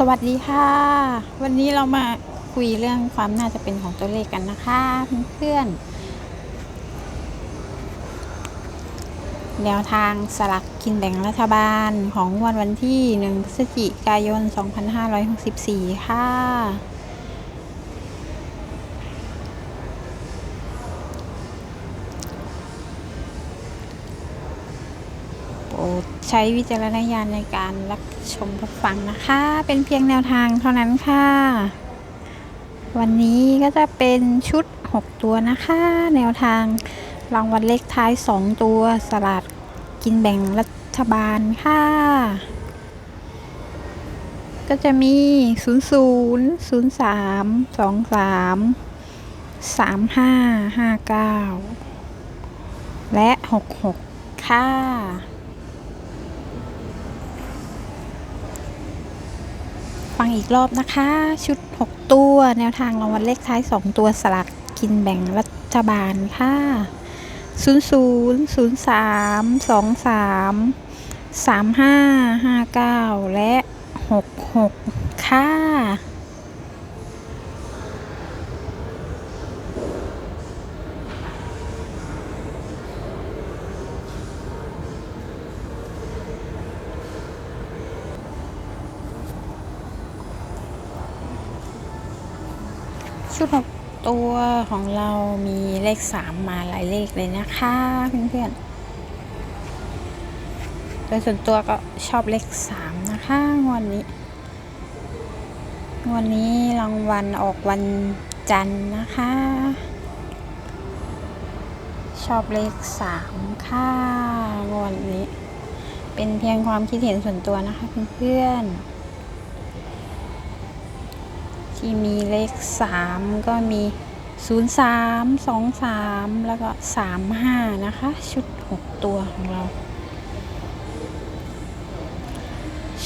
สวัสดีค่ะ วันนี้เรามาคุยเรื่องความน่าจะเป็นของตัวเลขกันนะคะเพื่อนๆแนวทางสลักกินแบ่งรัฐบาลของงวันวันที่ 1 พฤศจิกายน 2564 ค่ะ โปรด ใช้วิจารณญาณในการรับชมรับฟังนะคะ เป็นเพียงแนวทางเท่านั้นค่ะ วันนี้ก็จะเป็นชุด 6 ตัวนะคะ แนวทางรางวัลเลขท้าย 2 ตัวสลากกินแบ่งรัฐบาลค่ะ ก็จะมี 0 0 0 3 2 3 3 5 5 9 และ 66 ค่ะ ฟังอีกรอบนะคะ ชุด 6 ตัว แนวทางรางวัลเลขท้าย 2 ตัวสลากกินแบ่งรัฐบาลค่ะ 0 0 0 3 2 3 3 5 5 9 และ 66 ค่ะ ชุด6ตัวของเรามีเลข3มาหลายเลขเลยนะคะเพื่อนๆโดยส่วนตัวก็ชอบเลข3นะคะวดนี้งวดนี้รางวัลออกวันจันทร์นะคะ ชอบเลข3ค่ะงวดนี้ เป็นเพียงความคิดเห็นส่วนตัวนะคะเพื่อนๆ ที่มีเลข 3 ก็มี 0 3 2 3 แล้วก็ 3 5 นะคะ ชุด 6 ตัวของเรา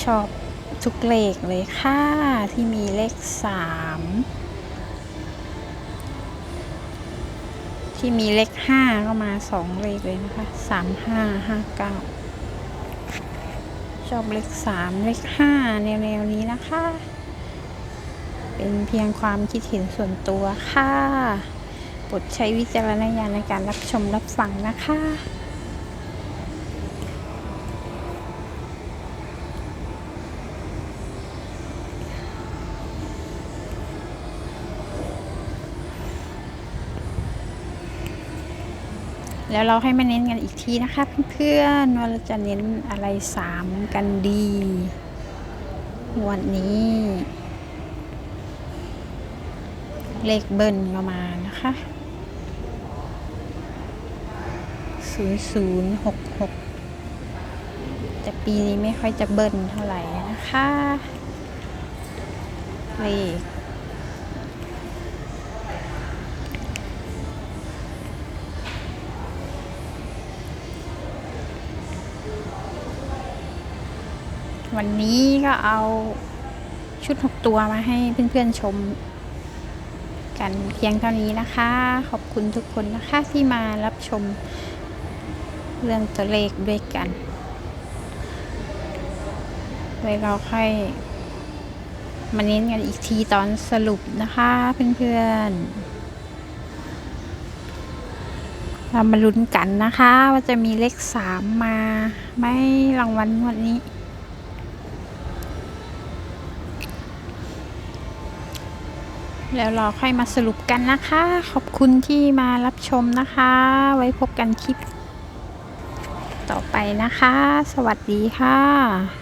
ชอบทุกเลขเลยค่ะ ที่มีเลข 3 ที่มีเลข 5 ก็มา 2 เลขเลยนะคะ 3 5 5 9 ชอบเลข 3 เลข 5 แนวๆนี้นะคะ เป็นเพียงความคิดเห็นส่วนตัวค่ะโปรดใช้วิจารณญาณในการรับชมรับฟังนะคะแล้วเราให้มาเน้นกันอีกทีนะคะเพื่อนๆว่าเราจะเน้นอะไรสามกันดี วันนี้ เลขเบิ้ลก็มานะคะ0066แต่ปีนี้ไม่ค่อยจะเบิ้ลเท่าไหร่นะคะเลขวันนี้ก็เอาชุด 6 ตัวมาให้เพื่อนๆชม กันเพียงเท่านี้นะคะ ขอบคุณทุกคนนะคะที่มารับชมเรื่องตัวเลขด้วยกันไว้เราค่อยมาเน้นกันอีกทีตอนสรุปนะคะเพื่อนๆ เรามาลุ้นกันนะคะ ว่าจะมีเลขสามมาไหมรางวัลงวดนี้ แล้วเราค่อยมาสรุปกันนะคะ ขอบคุณที่มารับชมนะคะ ไว้พบกันคลิป ต่อไปนะคะ สวัสดีค่ะ